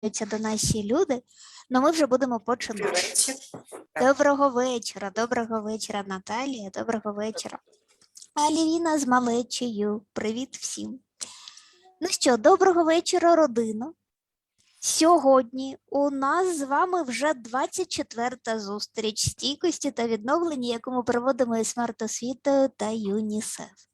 приєднуються до наші люди, але ми вже будемо починати. Доброго вечора, доброго вечора, Наталія, доброго вечора. Алівіна з малечею. Привіт всім. Ну що, доброго вечора, родино. Сьогодні у нас з вами вже 24-та зустріч стійкості та відновлення, яку ми проводимо із смертосвітою та ЮНІСЕФ.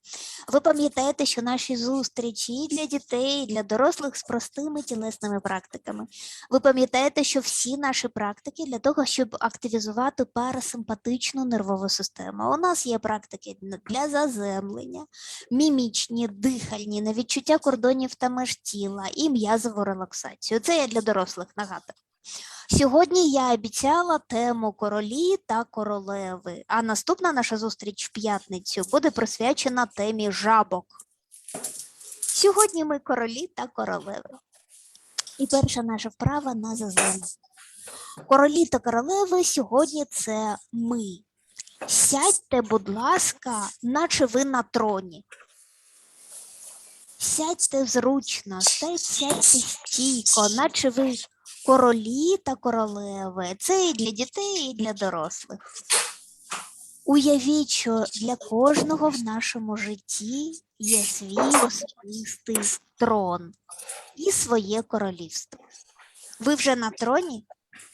Ви пам'ятаєте, що наші зустрічі і для дітей, і для дорослих з простими тілесними практиками. Ви пам'ятаєте, що всі наші практики для того, щоб активізувати парасимпатичну нервову систему. У нас є практики для заземлення, мімічні, дихальні, на відчуття кордонів та меж тіла і м'язову релаксацію. Це я для дорослих нагадую. Сьогодні я обіцяла тему королі та королеви, а наступна наша зустріч в п'ятницю буде присвячена темі жабок. Сьогодні ми королі та королеви. І перша наша вправа на заземлення. Королі та королеви сьогодні це ми. Сядьте, будь ласка, наче ви на троні. Сядьте зручно, сядьте стійко, наче ви королі та королеви. Це і для дітей, і для дорослих. Уявіть, що для кожного в нашому житті є свій особистий трон і своє королівство. Ви вже на троні?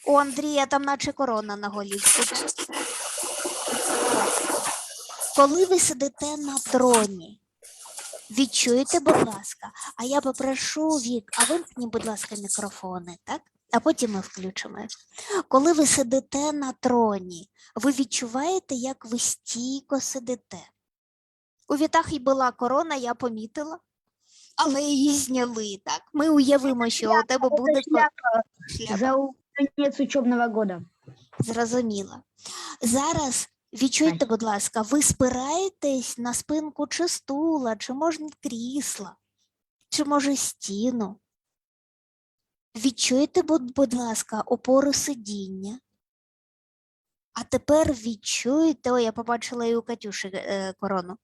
У Андрія там наче корона на голівці. Коли ви сидите на троні, відчуєте, будь ласка, а я попрошу Вік, а вимкні, будь ласка, мікрофони, так? А потім ми включимо. Коли ви сидите на троні, ви відчуваєте, як ви стійко сидите. У вітах і була корона, я помітила, але її зняли, так? Ми уявимо, що у тебе буде шляпа. За конец учебного года. Зрозуміла. Зараз відчуйте, будь ласка, ви спираєтесь на спинку чи стула, чи може крісла, чи може стіну. Відчуйте, будь, ласка, опору сидіння. А тепер відчуєте, ой, я побачила і у Катюші е, корону.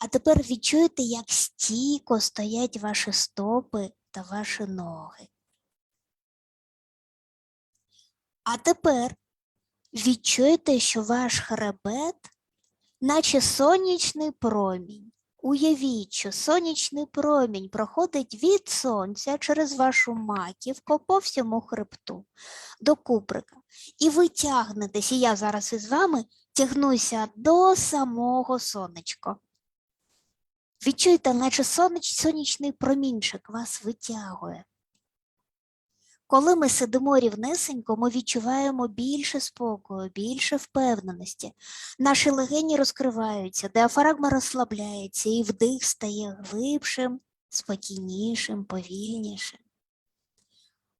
А тепер відчуєте, як стійко стоять ваші стопи та ваші ноги. А тепер відчуєте, що ваш хребет, наче сонячний промінь. Уявіть, що сонячний промінь проходить від сонця через вашу маківку по всьому хребту до куприка. І ви тягнетесь, і я зараз із вами тягнуся до самого сонечка. Відчуйте, наче сонеч, сонячний промінчик вас витягує. Коли ми сидимо рівнесенько, ми відчуваємо більше спокою, більше впевненості. Наші легені розкриваються, діафрагма розслабляється, і вдих стає глибшим, спокійнішим, повільнішим.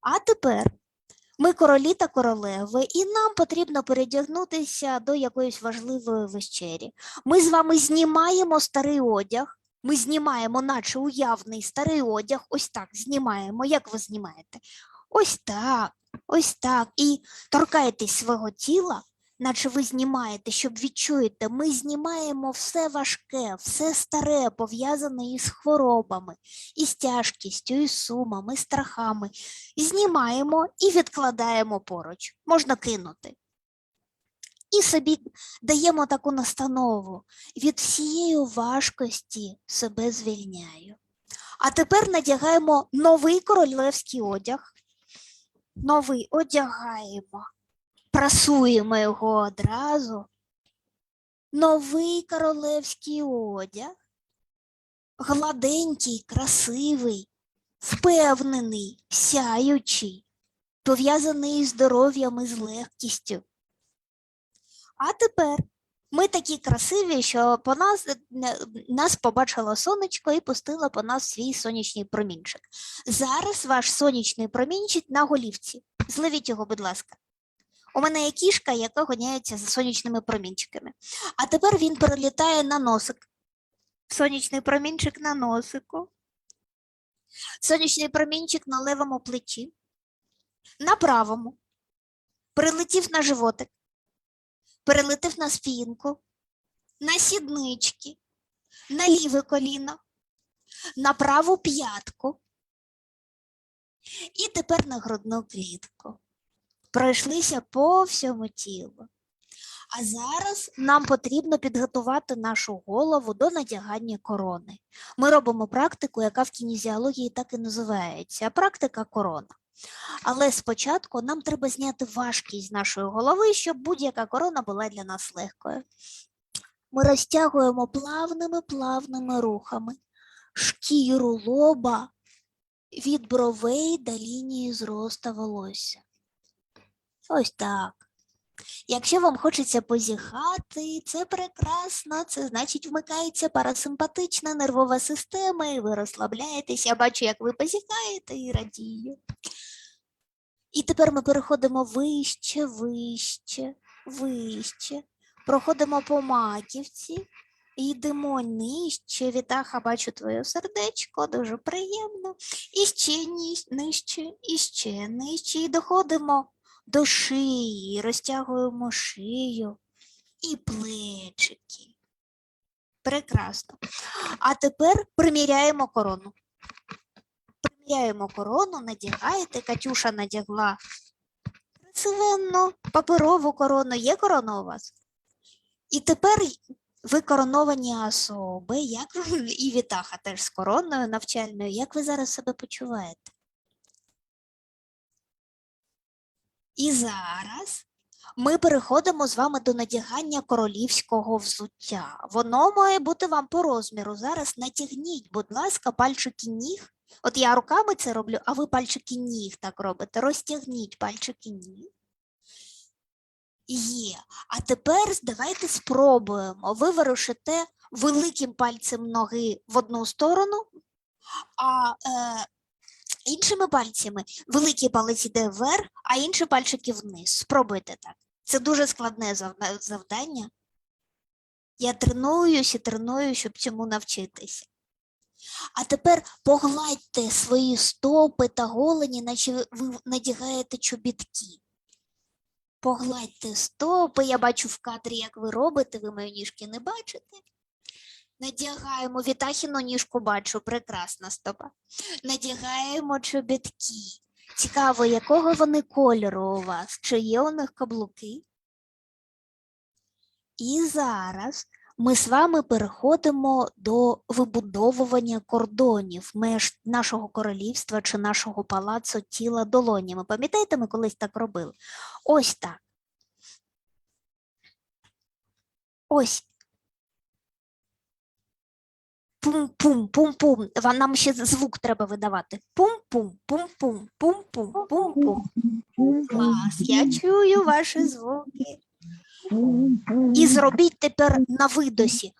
А тепер ми королі та королеви, і нам потрібно передягнутися до якоїсь важливої вечері. Ми з вами знімаємо старий одяг. Ми знімаємо, наче уявний старий одяг. Ось так знімаємо. Як ви знімаєте? Ось так, ось так. І торкаєтесь свого тіла, наче ви знімаєте, щоб відчуєте, ми знімаємо все важке, все старе, пов'язане із хворобами, із тяжкістю, із сумами, страхами. Знімаємо і відкладаємо поруч. Можна кинути. І собі даємо таку настанову. Від всієї важкості себе звільняю. А тепер надягаємо новий королевський одяг. Новий одягаємо, прасуємо його одразу. Новий королевський одяг. Гладенький, красивий, впевнений, сяючий, пов'язаний із здоров'ям і з легкістю. А тепер ми такі красиві, що по нас, е, нас побачило сонечко і пустило по нас свій сонячний промінчик. Зараз ваш сонячний промінчик на голівці. Зловіть його, будь ласка. У мене є кішка, яка гоняється за сонячними промінчиками. А тепер він перелітає на носик. Сонячний промінчик на носику. Сонячний промінчик на левому плечі. На правому. Прилетів на животик. Перелетів на спінку. На сіднички. На ліве коліно. На праву п'ятку. І тепер на грудну клітку. Пройшлися по всьому тілу. А зараз нам потрібно підготувати нашу голову до надягання корони. Ми робимо практику, яка в кінезіології так і називається практика корона. Але спочатку нам треба зняти важкість з нашої голови, щоб будь-яка корона була для нас легкою. Ми розтягуємо плавними плавними рухами шкіру лоба від бровей до лінії зроста волосся. Ось так. Якщо вам хочеться позіхати, це прекрасно, це значить вмикається парасимпатична нервова система, і ви розслабляєтесь. Я бачу, як ви позіхаєте і радію. І тепер ми переходимо вище, вище, вище. Проходимо по маківці, йдемо нижче. Вітаха, бачу твоє сердечко, дуже приємно. І ще нижче, і ще нижче. І доходимо до шиї, розтягуємо шию і плечики. Прекрасно. А тепер приміряємо корону. Приміряємо корону, надягаєте. Катюша надягла красивенну паперову корону. Є корона у вас? І тепер ви короновані особи, як і Вітаха теж з короною навчальною. Як ви зараз себе почуваєте? І зараз ми переходимо з вами до надягання королівського взуття. Воно має бути вам по розміру. Зараз натягніть, будь ласка, пальчики ніг. От я руками це роблю, а ви пальчики ніг так робите. Розтягніть пальчики ніг. Є. А тепер давайте спробуємо. Ви вирушите великим пальцем ноги в одну сторону, а е, іншими пальцями великий палець йде вверх, а інші пальчики вниз. Спробуйте так. Це дуже складне завдання. Я тренуюсь і треную, щоб цьому навчитися. А тепер погладьте свої стопи та голені, наче ви надягаєте чобітки. Погладьте стопи. Я бачу в кадрі, як ви робите, ви мої ніжки не бачите. Надягаємо Вітахіну ніжку бачу, прекрасна стопа. Надягаємо чобітки. Цікаво, якого вони кольору у вас? Чи є у них каблуки? І зараз ми з вами переходимо до вибудовування кордонів меж нашого королівства чи нашого палацу тіла долонями. Пам'ятаєте, ми колись так робили? Ось так. Ось. Пум-пум, пум-пум. Ва- Нам ще звук треба видавати. Пум-пум, пум-пум, пум-пум, пум-пум. Клас, я чую ваші звуки. І зробіть тепер на видосі.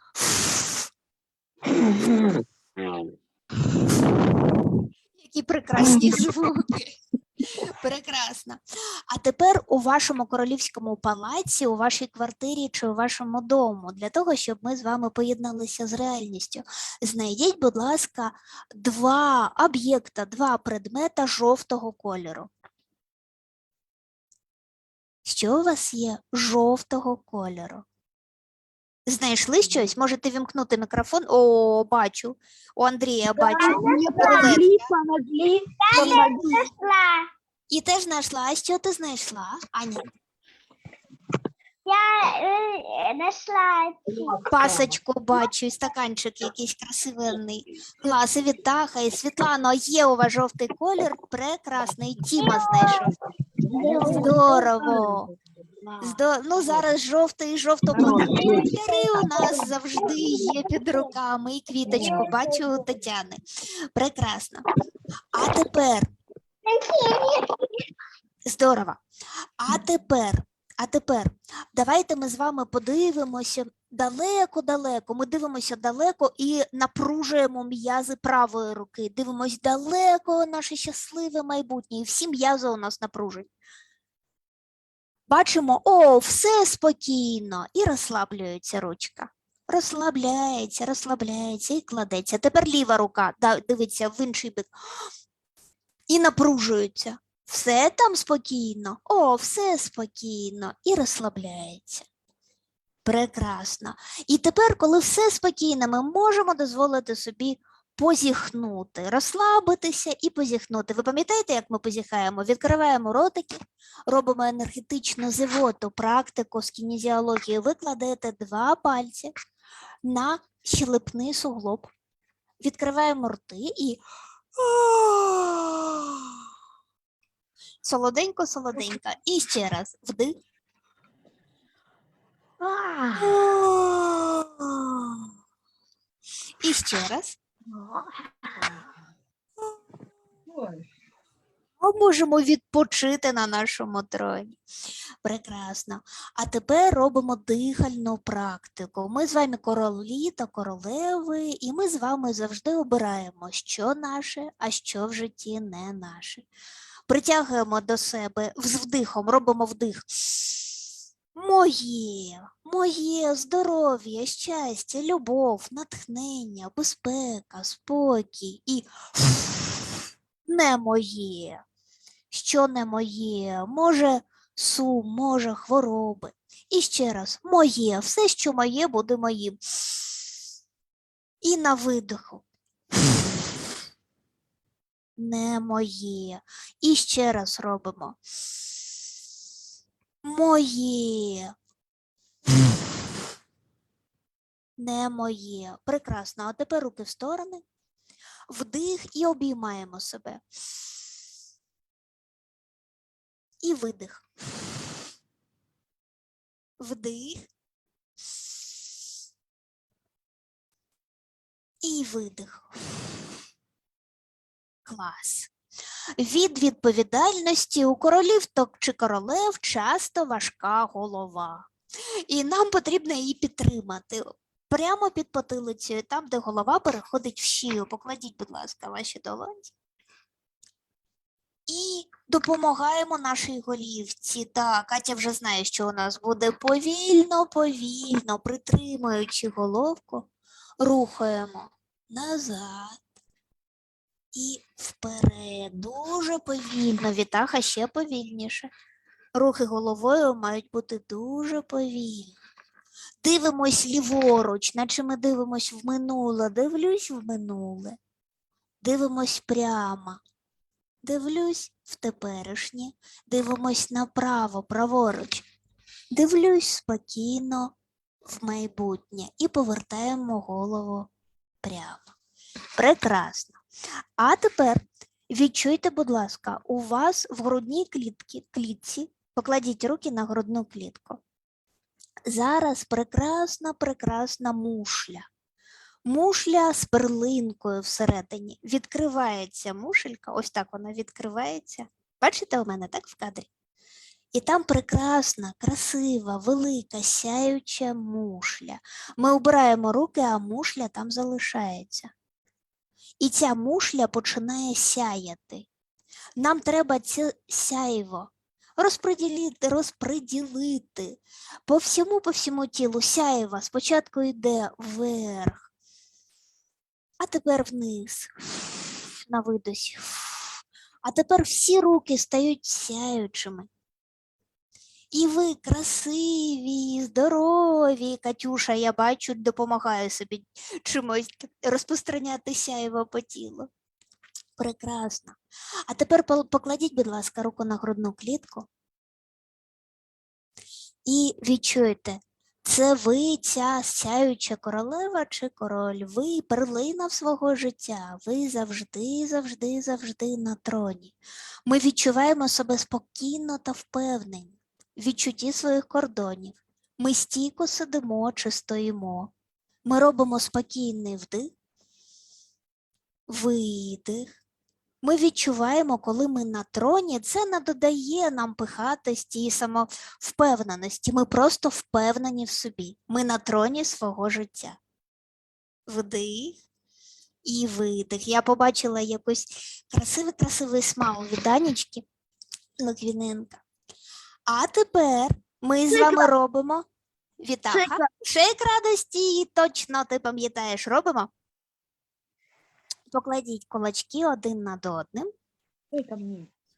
Які прекрасні звуки. Прекрасно. А тепер у вашому королівському палаці, у вашій квартирі чи у вашому дому, для того, щоб ми з вами поєдналися з реальністю, знайдіть, будь ласка, два об'єкта, два предмета жовтого кольору. Що у вас є жовтого кольору? Знайшли щось? Можете вімкнути мікрофон. О, бачу. У Андрія бачу. Помогли, помогли, помогли. І теж знайшла. А що ти знайшла? Аня, Я э, нашла пасочку бачу, і стаканчик якийсь красивенний. Клас, і Вітаха, і Світлано, є у вас жовтий колір. Прекрасний. Діма знайшов. Здорово. Здо... Ну, зараз жовтий і жовто-блакитні кольори у нас завжди є під руками. І квіточку бачу у Тетяни. Прекрасно. А тепер Здорово. А тепер, а тепер, давайте ми з вами подивимося далеко-далеко. Ми дивимося далеко і напружуємо м'язи правої руки. Дивимось далеко наше щасливе майбутнє. І всі м'язи у нас напружені. Бачимо, о, все спокійно, і розслаблюється ручка. Розслабляється, розслабляється і кладеться. Тепер ліва рука, дивиться в інший бік. І напружується. Все там спокійно, о, все спокійно і розслабляється. Прекрасно. І тепер, коли все спокійно, ми можемо дозволити собі позіхнути, розслабитися і позіхнути. Ви пам'ятаєте, як ми позіхаємо? Відкриваємо ротики, робимо енергетичну зевоту, практику з кінезіології. Ви кладете два пальці на щелепний суглоб, відкриваємо рти і солоденько, солоденько. І ще раз вдих. І ще раз. Ми можемо відпочити на нашому троні. Прекрасно. А тепер робимо дихальну практику. Ми з вами королі та королеви, і ми з вами завжди обираємо, що наше, а що в житті не наше. Притягуємо до себе з вдихом, робимо вдих. Моє, моє здоров'я, щастя, любов, натхнення, безпека, спокій і не моє. Що не моє, може сум, може хвороби. І ще раз, моє, все, що моє, буде моїм. І на видиху. Не моє. І ще раз робимо. Моє. Не моє. Прекрасно. А тепер руки в сторони. Вдих і обіймаємо себе. І видих. Вдих. І видих. Клас. Від відповідальності у королів чи королев часто важка голова. І нам потрібно її підтримати. Прямо під потилицею, там, де голова переходить в шию. Покладіть, будь ласка, ваші долоньки. І допомагаємо нашій голівці. Так, Катя вже знає, що у нас буде повільно, повільно, притримуючи головку, рухаємо назад і вперед. Дуже повільно. Вітаха ще повільніше. Рухи головою мають бути дуже повільні. Дивимось ліворуч, наче ми дивимось в минуле. Дивлюсь в минуле. Дивимось прямо. Дивлюсь в теперішнє, дивимось направо, праворуч. Дивлюсь спокійно в майбутнє і повертаємо голову прямо. Прекрасно. А тепер відчуйте, будь ласка, у вас в грудній клітці, клітці покладіть руки на грудну клітку. Зараз прекрасна, прекрасна мушля. Мушля з перлинкою всередині. Відкривається мушелька, ось так вона відкривається. Бачите у мене так в кадрі? І там прекрасна, красива, велика, сяюча мушля. Ми обираємо руки, а мушля там залишається. І ця мушля починає сяяти. Нам треба це сяйво розподілити, розподілити по всьому, по всьому тілу сяєва спочатку йде вверх, а тепер вниз, на видосі. А тепер всі руки стають сяючими. І ви красиві, здорові, Катюша, я бачу, допомагає собі чимось розпространяти сяєво по тілу. Прекрасно. А тепер покладіть, будь ласка, руку на грудну клітку. І відчуйте, це ви ця сяюча королева чи король, ви перлина свого життя, ви завжди, завжди, завжди на троні. Ми відчуваємо себе спокійно та впевнені, відчутті своїх кордонів. Ми стійко сидимо чи стоїмо. Ми робимо спокійний вдих, видих. Ми відчуваємо, коли ми на троні, це не додає нам пихатості і самовпевненості. Ми просто впевнені в собі. Ми на троні свого життя. Вдих і видих. Я побачила якийсь красивий красивий смайл від Данічки Логвіненка. А тепер ми з вами робимо вітаха. Шейк радості, точно ти пам'ятаєш, робимо. Покладіть кулачки один над одним.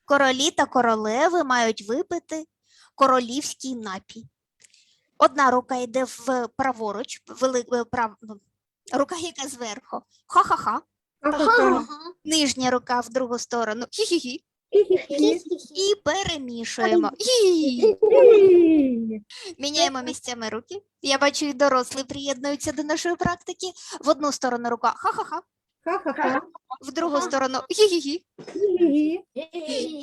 Королі та королеви мають випити королівський напій. Одна рука йде в праворуч, вели, прав, ну, рука, яка зверху. Ха-ха-ха. Нижня рука в другу сторону. Хі-хі-хі. І перемішуємо. Міняємо місцями руки. Я бачу, і дорослі приєднуються до нашої практики. В одну сторону рука ха-ха-ха, Ха-ха-ха. в другу сторону хі-хі-хі.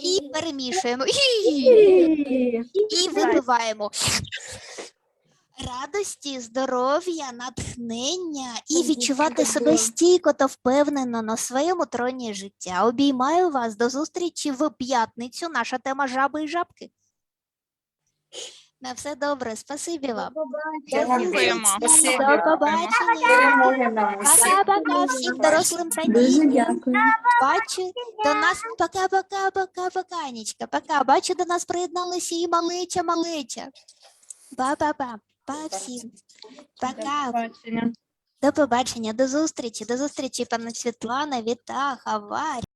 І перемішуємо. І випиваємо. Радості, здоров'я, натхнення і відчувати себе стійко та впевнено на своєму троні життя. Обіймаю вас до зустрічі в п'ятницю. Наша тема жаби і жабки. На все добре, спасибі вам. Дякуємо. До побачення. Пока-пока всім дорослим та дітям. Бачу, до нас пока-пока, пока-пока, Нічка, пока. Бачу, до нас приєдналися і малеча, малеча. Па-па-па, па всім. Пока. До побачення, до зустрічі, до зустрічі, пане Світлана, вітаю, Хаварь.